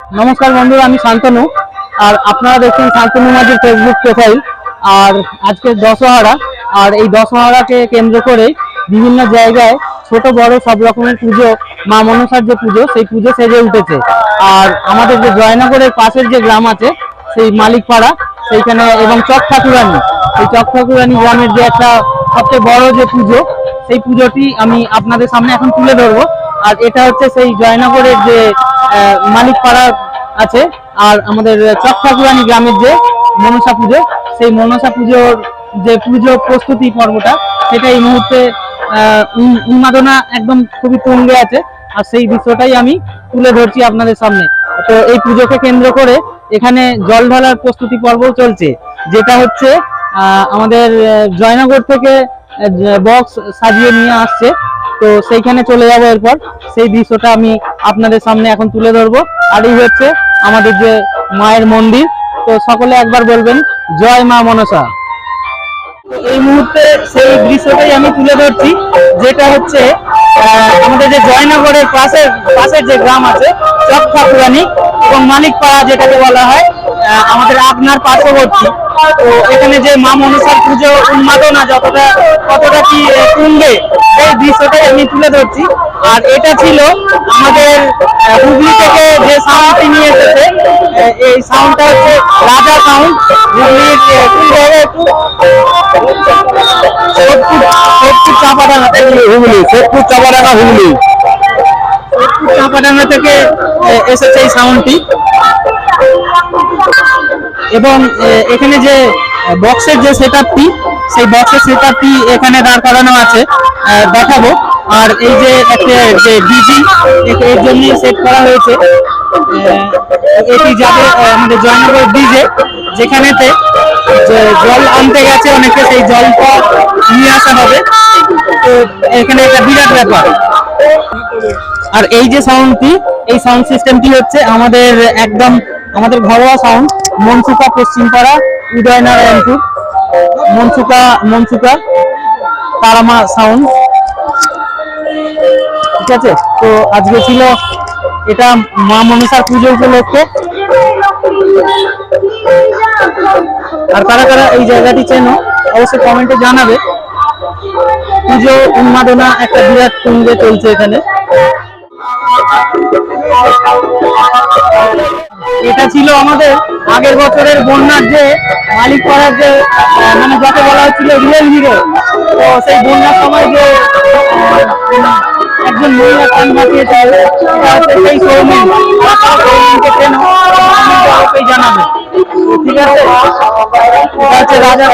নমস্কার বন্ধুরা, আমি শান্তনু। আর আপনারা দেখছেন শান্তনু মাঝির ফেসবুক প্রোফাইল আর আজকে দশহরা। আর এই দশহরাকে কেন্দ্র করে বিভিন্ন জায়গায় ছোট, বড় সব রকমের পুজো, মা মনসার যে পুজো, সেই পুজো সেজে উঠেছে। আর আমাদের যে জয়নগরের পাশের যে গ্রাম আছে, সেই মালিকপাড়া, সেইখানে এবং চক ঠাকুরানি। সেই চক ঠাকুরানি গ্রামের যে একটা সবচেয়ে বড় যে পুজো, সেই পুজোটি আমি আপনাদের সামনে এখন তুলে ধরবো। আর এটা হচ্ছে সেই জয়নগরের যে মালিকপাড়া আছে আর আমাদের চক গ্রামের যে মনসা পুজো, সেই মনসা পুজোর যে পুজো প্রস্তুতি পর্বটা, সেটা এই মুহূর্তে উন্মাদনা একদম খুবই তুঙ্গে আছে। আর সেই দৃশ্যটাই আমি তুলে ধরছি আপনাদের সামনে। তো এই পুজোকে কেন্দ্র করে এখানে জল ঢালার প্রস্তুতি পর্বও চলছে, যেটা হচ্ছে আমাদের জয়নগর থেকে বক্স সাজিয়ে নিয়ে আসছে। তো সেইখানে চলে যাব এরপর। সেই দৃশ্যটা আমি আপনাদের সামনে এখন তুলে ধরবো। আর এই হচ্ছে আমাদের যে মায়ের মন্দির। তো সকলে একবার বলবেন, জয় মা মনসা। এই মুহূর্তে সেই দৃশ্যটাই আমি তুলে ধরছি, যেটা হচ্ছে আমাদের যে জয়নগরের পাশের পাশের যে গ্রাম আছে চক ঠাকুরানি এবং মালিকপাড়া যেটাকে বলা হয় আমাদের আপনার পার্শ্ববর্তী। তো এখানে যে মা মনসার পুজো উন্মাদনা যতটা কতটা কি তুলবে সেই দৃশ্যটাই আমি তুলে ধরছি। আর এটা ছিল আমাদের হুগলি থেকে যে সাউন্ডটি নিয়ে এসেছে এই সাউন্ডটা হচ্ছে রাজা সাউন্ড হুগলির একটু? চাপাডাঙ্গা থেকে হুগলি সোদপুর চাপাডাঙ্গা, হুগলি। চাপাডাঙ্গা থেকে এসেছে এই সাউন্ডটি এবং এখানে যে বক্সের যে সেটআপটি সেই বক্সের সেটআপটি এখানে দাঁড় করানো আছে। দেখাবো। আর এই যে একটা, যে ডিজি এর জন্য সেট করা হয়েছে। এটি যাবে আমাদের জয়নগর ডিজে যেখানেতে জল আনতে গেছে, অনেকে সেই জলটা নিয়ে আসা হবে। এখানে একটা বিরাট ব্যাপার। আর এই যে সাউন্ডটি এই সাউন্ড সিস্টেমটি হচ্ছে আমাদের একদম আমাদের ঘরোয়া সাউন্ড মনসুকা পশ্চিমপাড়া উদয়নারায়ণপুর মনসুকা মনসুকা তারামা সাউন্ড ঠিক আছে? তো আজকে ছিল এটা মা মনসার পুজো উপলক্ষে। আর কারা কারা এই জায়গাটি চেনো, অবশ্যই কমেন্টে জানাবে। পুজো, উন্মাদনা, একটা বিরাট তুঙ্গে চলছে এখানে। এটা ছিল আমাদের আগের বছরের বন্যার যে মালিক করার যে মানে যাকে বলা হচ্ছিল রিয়েল হিরো তো সেই বন্যার সময় যে একজন মহিলা বাঁচিয়েছিল সেটা সেই অবশ্যই জানাবে ঠিক আছে? এটা হচ্ছে রাজা